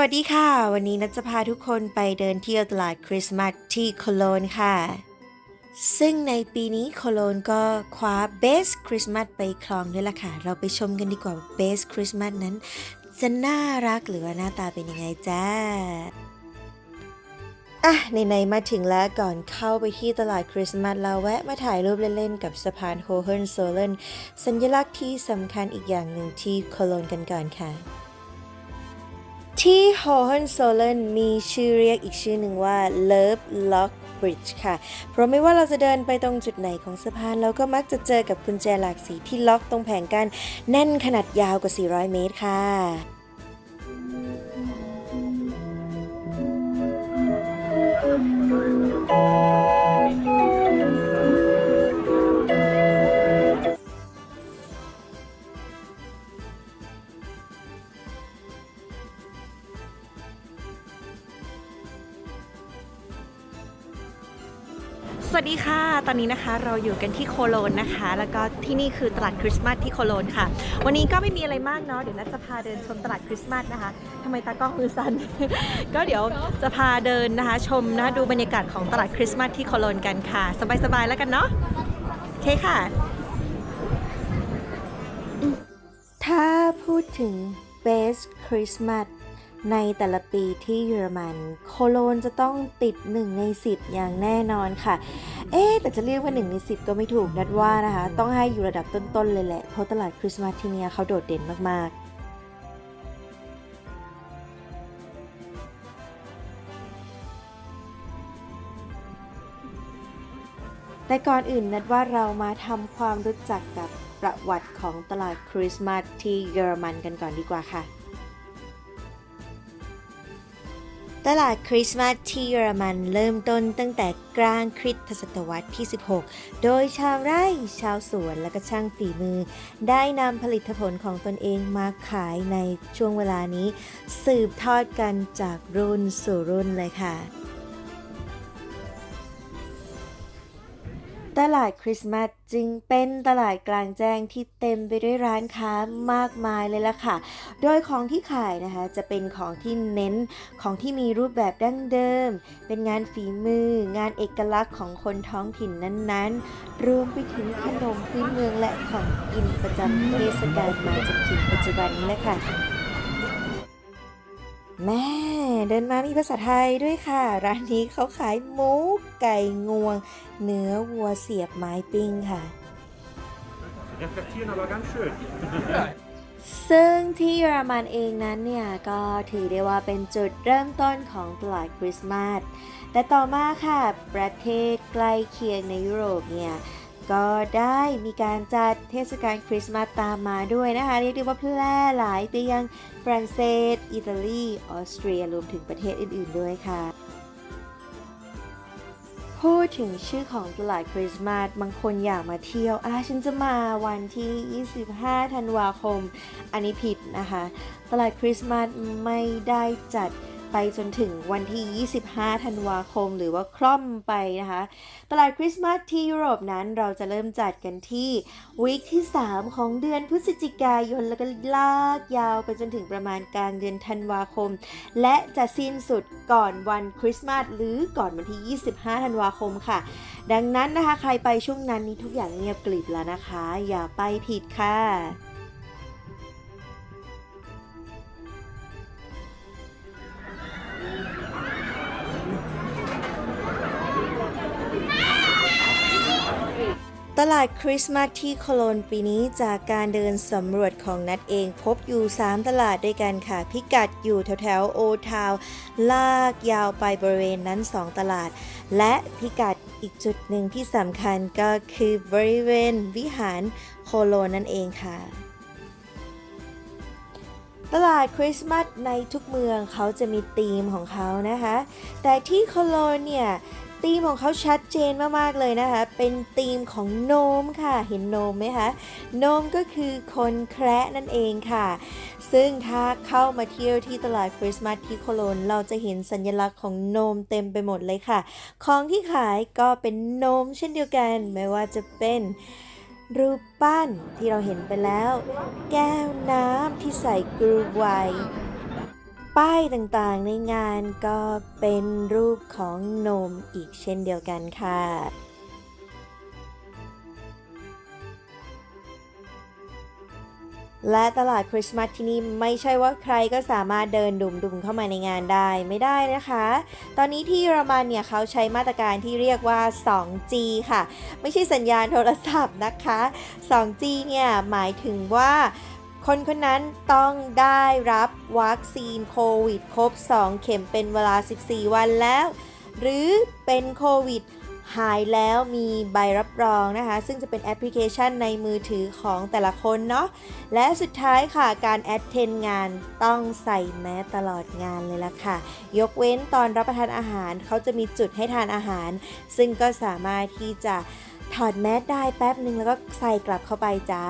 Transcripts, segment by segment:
วัสดีค่ะ วันนี้นัทจะพาทุกคนไปเดินเที่ยวตลาดคริสต์มาสที่โคโลนค่ะ ซึ่งในปีนี้โคโลนก็คว้าเบสคริสต์มาสไปครองด้วยล่ะค่ะ เราไปชมกันดีกว่าเบสคริสต์มาสนั้น จะน่ารักหรือว่าหน้าตาเป็นยังไงจ้าอะไหนๆมาถึงแล้วก่อนเข้าไปที่ตลาดคริสต์มาสเราแวะมาถ่ายรูปเล่นๆกับสะพานโฮเฮนโซเลนสัญลักษณ์ที่สำคัญอีกอย่างหนึ่งที่โคโลนกันก่อนค่ะ ที่ Hohenzollern มีชื่อเรียกอีกชื่อหนึ่งว่า Love Lock Bridge ค่ะ เพราะไม่ว่าเราจะเดินไปตรงจุดไหนของสะพาน เราก็มักจะเจอกับกุญแจหลากสีที่ล็อกตรงแผงกันแน่นขนาดยาวกว่า 400 เมตรค่ะส ตอนนี้นะคะเราอยู่กันที่โคโลนนะคะ แล้วก็ที่นี่คือตลาดคริสต์มาสที่โคโลนค่ะ วันนี้ก็ไม่มีอะไรมากเนาะเดี๋ยวนัทจะพาเดินชมตลาดคริสต์มาสนะคะทำไมตากล้องมือสั่น ก็เดี๋ยวจะพาเดินนะคะชมนะดูบรรยากาศของตลาดคริสต์มาสที่โคโลนกันค่ะ สบายๆแล้วกันเนาะโอเคค่ะ ถ้าพูดถึง Best Christmas ในแต่ละปีที่เยอรมัน โคโลนจะต้องติด 1 ใน 10 อย่างแน่นอนค่ะ เอ๊แต่จะเรียกว่า 1 ใน 10 ก็ไม่ถูกนัดว่านะคะ ต้องให้อยู่ระดับต้น ๆ เลยแหละ เพราะตลาดคริสต์มาสที่เนี่ยเขาโดดเด่นมากๆแต่ก่อนอื่นนัดว่าเรามาทำความรู้จักกับประวัติของตลาดคริสต์มาสที่เยอรมันกันก่อนดีกว่าค่ะ ตลาดคริสต์มาสที่เยอรมันเริ่มต้นตั้งแต่กลางคริสตศตวรรษที่ 16 โดยชาวไร่ชาวสวนและก็ช่างฝีมือ ได้นำผลิตผลของตนเองมาขายในช่วงเวลานี้ สืบทอดกันจากรุ่นสู่รุ่นเลยค่ะ ตลาดคริสต์มาสจึงเป็นตลาดกลางแจ้งที่เต็มไปด้วยร้านค้ามากมายเลยล่ะค่ะ โดยของที่ขายนะคะจะเป็นของที่เน้นของที่มีรูปแบบดั้งเดิม เป็นงานฝีมือ งานเอกลักษณ์ของคนท้องถิ่นนั้นๆ รวมไปถึงขนมพื้นเมืองและของกินประจำเทศกาลมาจนถึงปัจจุบันนี้แหละค่ะ แม่ เดินมามีภาษาไทยด้วยค่ะ ร้านนี้เขาขายหมูไก่งวง เนื้อวัวเสียบไม้ปิ้งค่ะ Reflektieren aber ganz schön. ซึ่งที่เยอรมันเองนั้นเนี่ย ก็ถือได้ว่าเป็นจุดเริ่มต้นของตลาดคริสต์มาสแต่ต่อมาค่ะ ประเทศใกล้เคียงในยุโรปเนี่ย ก็ได้มีการจัดเทศกาลคริสต์มาสตามมาด้วยนะคะ เรียกได้ว่าแพร่หลายไปยังฝรั่งเศส อิตาลี ออสเตรียรวมถึงประเทศอื่น ๆ ด้วยค่ะพูดถึงชื่อของตลาดคริสต์มาสบางคนอยากมาเที่ยวอะฉันจะมาวันที่ 25 ธันวาคม อันนี้ผิดนะคะ ตลาดคริสต์มาสไม่ได้จัด ไปจนถึงวันที่ 25 ธันวาคมหรือว่าคล่อมไปนะคะ ตลาดคริสต์มาสที่ยุโรปนั้นเราจะเริ่มจัดกันที่วีคที่ 3 ของเดือนพฤศจิกายนแล้วก็ลากยาวไปจนถึงประมาณกลางเดือนธันวาคม และจะสิ้นสุดก่อนวันคริสต์มาสหรือก่อนวันที่ 25 ธันวาคมค่ะ ดังนั้นนะคะใครไปช่วงนั้นนี้ทุกอย่างเงียบกริบแล้วนะคะ อย่าไปผิดค่ะ ตลาดคริสต์มาสที่โคโลนปีนี้จากการเดินสำรวจของนัดเองพบอยู่ 3 ตลาดด้วยกันค่ะ พิกัดอยู่แถวแถวโอทาวลากยาวไปบริเวณนั้น 2 ตลาด และพิกัดอีกจุดหนึ่งที่สำคัญก็คือบริเวณวิหารโคโลนนั่นเองค่ะตลาดคริสต์มาสในทุกเมืองเขาจะมีธีมของเขานะคะ แต่ที่โคโลนเนี่ย ธีมของเขาชัดเจนมากๆเลยนะคะ เป็นธีมของโนมค่ะ เห็นโนมไหมคะ โนมก็คือคนแคระนั่นเองค่ะ ซึ่งถ้าเข้ามาเที่ยวที่ตลาดคริสต์มาสที่โคโลน เราจะเห็นสัญลักษณ์ของโนมเต็มไปหมดเลยค่ะ ของที่ขายก็เป็นโนมเช่นเดียวกัน ไม่ว่าจะเป็นรูปปั้นที่เราเห็นไปแล้ว แก้วน้ำที่ใส่กรูไวน์ ป้ายต่างๆในงานก็เป็นรูปของนมอีกเช่นเดียวกันค่ะและตลาดคริสต์มาสที่นี่ไม่ใช่ว่าใครก็สามารถเดินดุมๆเข้ามาในงานได้ไม่ได้นะคะ ตอนนี้ที่เยอรมันเนี่ยเขาใช้มาตรการที่เรียกว่า 2G ค่ะ ไม่ใช่สัญญาณโทรศัพท์นะคะ 2G เนี่ยหมายถึงว่า คนคนนั้นต้องได้รับวัคซีนโควิดครบ 2 เข็มเป็นเวลา 14 วันแล้ว หรือเป็นโควิดหายแล้วมีใบรับรองนะคะ ซึ่งจะเป็นแอปพลิเคชันในมือถือของแต่ละคนเนาะและสุดท้ายค่ะการแอดเทนงานต้องใส่แมสตลอดงานเลยล่ะค่ะ ยกเว้นตอนรับประทานอาหารเขาจะมีจุดให้ทานอาหาร ซึ่งก็สามารถที่จะถอดแมสได้แป๊บหนึ่งแล้วก็ใส่กลับเข้าไปจ้า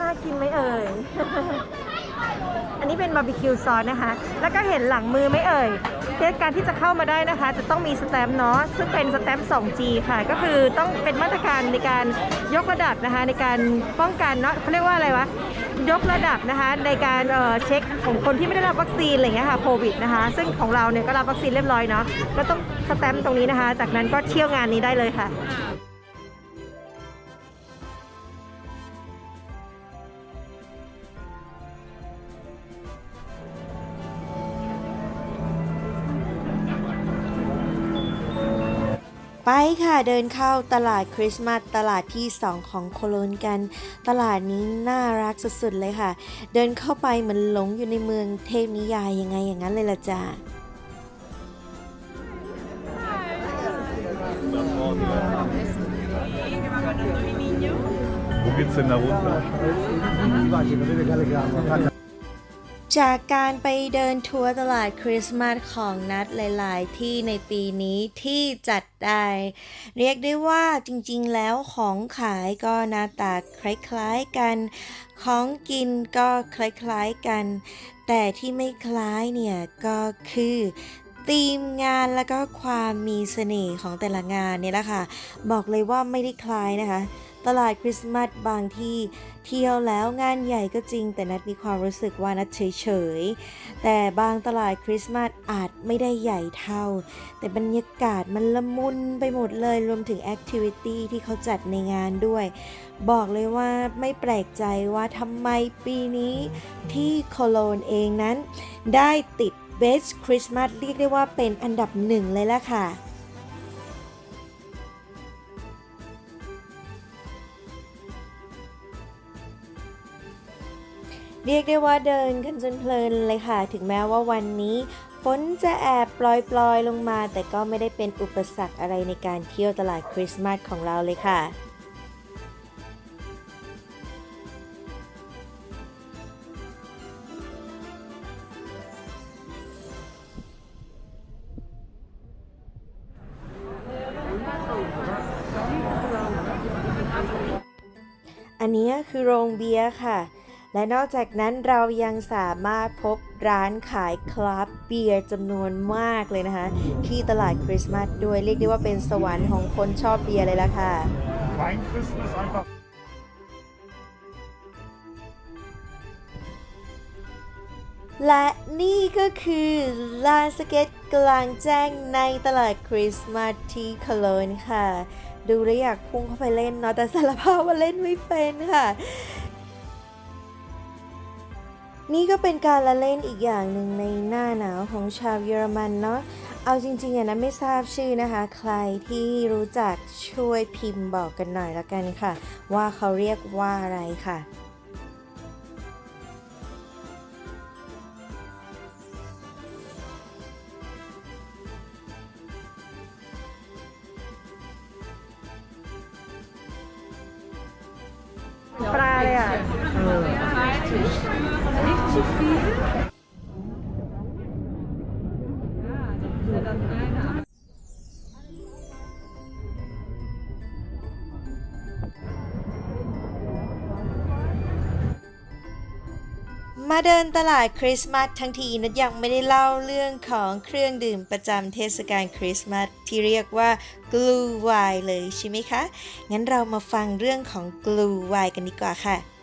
น่ากินไหมเอ่ย อันนี้เป็นบาร์บีคิวซอสนะคะ แล้วก็เห็นหลังมือไหมเอ่ย เพื่อการที่จะเข้ามาได้นะคะ จะต้องมีสแตมป์เนาะซึ่งเป็นสแตมป์ 2G ค่ะ ก็คือต้องเป็นมาตรการในการยกระดับนะคะ ในการป้องกันเนาะเขาเรียกว่าอะไรวะยกระดับนะคะ ในการเเช็คของคนที่ไม่ได้รับวัคซีนอะไรเงี้ยค่ะโควิดนะคะ ซึ่งของเราเนี่ยก็รับวัคซีนเรียบร้อยเนาะก็ต้องสแตมป์ตรงนี้นะคะ จากนั้นก็เที่ยวงานนี้ได้เลยค่ะ ไปค่ะเดินเข้าตลาดคริสต์มาสตลาดที่ 2 ของโคโลนกัน ตลาดนี้น่ารักสุดๆเลยค่ะ เดินเข้าไปเหมือนหลงอยู่ในเมืองเทพนิยายยังไงอย่างนั้นเลยล่ะจ้า Wo geht's denn da runter? จากการไปเดินทัวร์ตลาดคริสต์มาสของนัดหลาย ๆ ที่ในปีนี้ที่จัดได้ เรียกได้ว่าจริงๆ แล้วของขายก็หน้าตาคล้ายๆกัน ของกินก็คล้ายๆกัน แต่ที่ไม่คล้ายเนี่ยก็คือ ธีมงานแล้วก็ความมีเสน่ห์ของแต่ละงานเนี่ยแหละค่ะ บอกเลยว่าไม่ได้คล้ายนะคะ ตลาดคริสต์มาสบางที่เที่ยวแล้วงานใหญ่ก็จริง แต่นัดมีความรู้สึกว่านัดเฉยๆ แต่บางตลาดคริสต์มาสอาจไม่ได้ใหญ่เท่า แต่บรรยากาศมันละมุนไปหมดเลยรวมถึงแอคทิวิตี้ที่เขาจัดในงานด้วย บอกเลยว่าไม่แปลกใจว่าทำไมปีนี้ที่โคโลนเองนั้น ได้ติด Best Christmas เรียกได้ว่าเป็นอันดับหนึ่งเลยละค่ะเรียกได้ว่าเดินกันจนเพลินเลยค่ะ ถึงแม้ว่าวันนี้ฝนจะแอบปลอยๆลงมา แต่ก็ไม่ได้เป็นอุปสรรคอะไรในการเที่ยวตลาดคริสต์มาสของเราเลยค่ะ อันนี้คือโรงเบียร์ค่ะ และนอกจากนั้นเรายังสามารถพบร้านขายคราฟเบียร์จำนวนมากเลยนะคะ ที่ตลาดคริสต์มาสด้วยเรียกได้ว่าเป็นสวรรค์ของคนชอบเบียร์เลยละค่ะ และนี่ก็คือลานสเก็ตกลางแจ้งในตลาดคริสต์มาสที่คโลนค่ะ ดูแล้วอยากพุ่งเข้าไปเล่นเนาะแต่สารภาพว่าเล่นไม่เป็นค่ะนี่ก็เป็นการละเล่นอีกอย่างหนึ่งในหน้าหนาวของชาวเยอรมันเนาะ เอาจริงๆอะนะไม่ทราบชื่อนะคะ ใครที่รู้จักช่วยพิมพ์บอกกันหน่อยละกันค่ะ ว่าเขาเรียกว่าอะไรค่ะ มมาเดินตลาดคริสต์มาสทั้งทีนัดยังไม่ได้เล่าเรื่องของเครื่องดื่มประจำเทศกาลคริสต์มาสที่เรียกว่า glue wine เลยใช่ไหมคะ งั้นเรามาฟังเรื่องของ glue wine กันดีกว่าค่ะ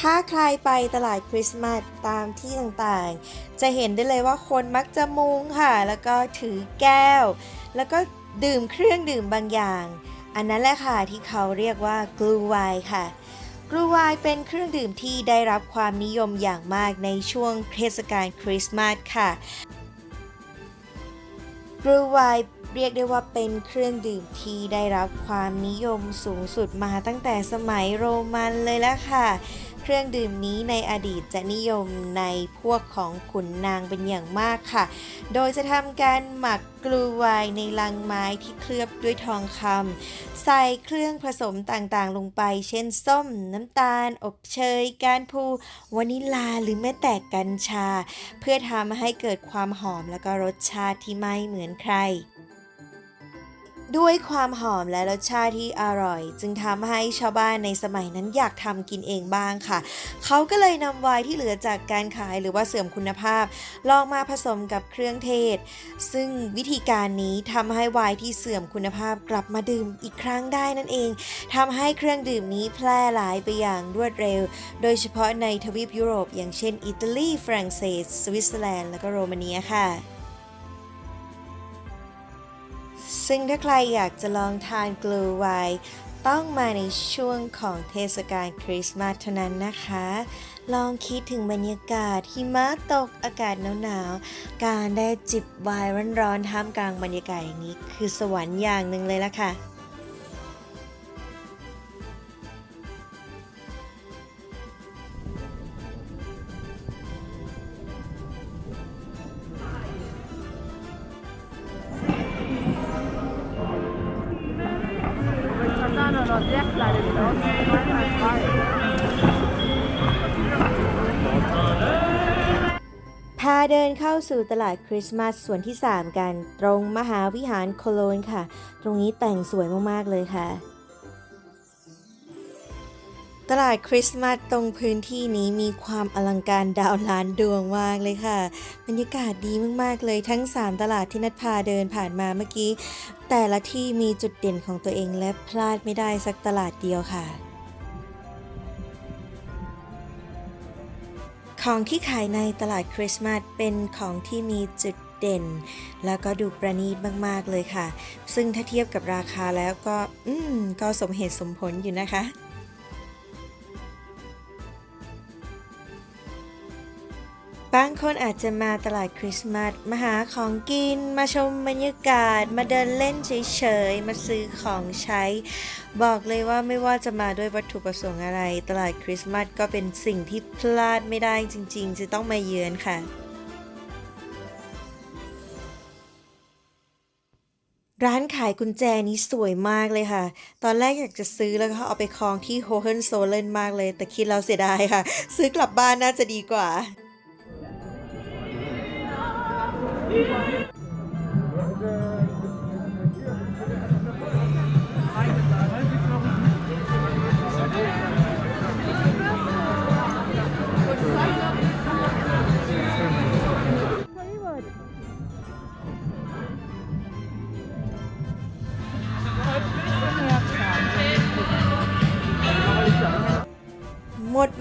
ถ้าใครไปตลาดคริสต์มาสตามที่ต่างๆ จะเห็นได้เลยว่าคนมักจะมุงค่ะ แล้วก็ถือแก้ว แล้วก็ดื่มเครื่องดื่มบางอย่าง อันนั้นแหละค่ะที่เขาเรียกว่า glue wine ค่ะ glue wine เป็นเครื่องดื่มที่ได้รับความนิยมอย่างมากในช่วงเทศกาลคริสต์มาสค่ะ glue wine เรียกได้ว่าเป็นเครื่องดื่มที่ได้รับความนิยมสูงสุดมาตั้งแต่สมัยโรมันเลยละค่ะ เครื่องดื่มนี้ในอดีตจะนิยมในพวกของขุนนางเป็นอย่างมากค่ะ โดยจะทำการหมักกลูไวน์ในลังไม้ที่เคลือบด้วยทองคำใส่เครื่องผสมต่างๆ ลงไป เช่นส้ม น้ำตาล อบเชยก้านพูวานิลาหรือแม้แต่กัญชา เพื่อทำให้เกิดความหอมและก็รสชาติที่ไม่เหมือนใคร ด้วยความหอมและรสชาติที่อร่อย จึงทำให้ชาวบ้านในสมัยนั้นอยากทำกินเองบ้างค่ะ เขาก็เลยนำไวน์ที่เหลือจากการขายหรือว่าเสื่อมคุณภาพ ลองมาผสมกับเครื่องเทศ ซึ่งวิธีการนี้ทำให้ไวน์ที่เสื่อมคุณภาพกลับมาดื่มอีกครั้งได้นั่นเองทำให้เครื่องดื่มนี้แพร่หลายไปอย่างรวดเร็ว โดยเฉพาะในทวีปยุโรป อย่างเช่น อิตาลีฝรั่งเศส สวิตเซอร์แลนด์และก็โรมาเนียค่ะ ซึ่งถ้าใครอยากจะลองทานกลูไวน์ต้องมาในช่วงของเทศกาลคริสต์มาสเท่านั้นนะคะ ลองคิดถึงบรรยากาศหิมะตกอากาศหนาวๆ การได้จิบไวน์ร้อนๆท่ามกลางบรรยากาศอย่างนี้ คือสวรรค์อย่างหนึ่งเลยละค่ะ พาเดินเข้าสู่ตลาดคริสต์มาสส่วนที่ 3 กัน ตรงมหาวิหารโคโลนค่ะ ตรงนี้แต่งสวยมาก ๆ เลยค่ะ ตลาดคริสต์มาสตรงพื้นที่นี้มีความอลังการดาวล้านดวงมากเลยค่ะ บรรยากาศดีมาก ๆ เลยทั้ง 3 ตลาดที่นัดพาเดินผ่านมาเมื่อกี้ แต่ละที่มีจุดเด่นของตัวเองและพลาดไม่ได้สักตลาดเดียวค่ะ ของที่ขายในตลาดคริสต์มาสเป็นของที่มีจุดเด่น แล้วก็ดูประณีตมากๆเลยค่ะ ซึ่งถ้าเทียบกับราคาแล้วก็ อืม ก็สมเหตุสมผลอยู่นะคะ บางคนอาจจะมาตลาดคริสต์มาสมาหาของกิน มาชมบรรยากาศ มาเดินเล่นเฉยๆ มาซื้อของใช้ บอกเลยว่าไม่ว่าจะมาด้วยวัตถุประสงค์อะไร ตลาดคริสต์มาสก็เป็นสิ่งที่พลาดไม่ได้จริงๆ จะต้องมาเยือนค่ะร้านขายกุญแจนี้สวยมากเลยค่ะ ตอนแรกอยากจะซื้อแล้วก็เอาไปคลองที่โฮเ e นโซเลนมากเลย แต่คิดแล้วเสียดายค่ะ ซื้อกลับบ้านน่าจะดีกว่า ห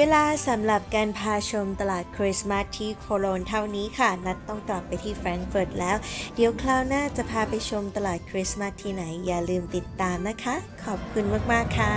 เวลาสำหรับการพาชมตลาดคริสต์มาสที่โคโลนเท่านี้ค่ะ นัดต้องกลับไปที่แฟรงก์เฟิร์ตแล้ว เดี๋ยวคราวหน้าจะพาไปชมตลาดคริสต์มาสที่ไหน อย่าลืมติดตามนะคะ ขอบคุณมาก ๆ ค่ะ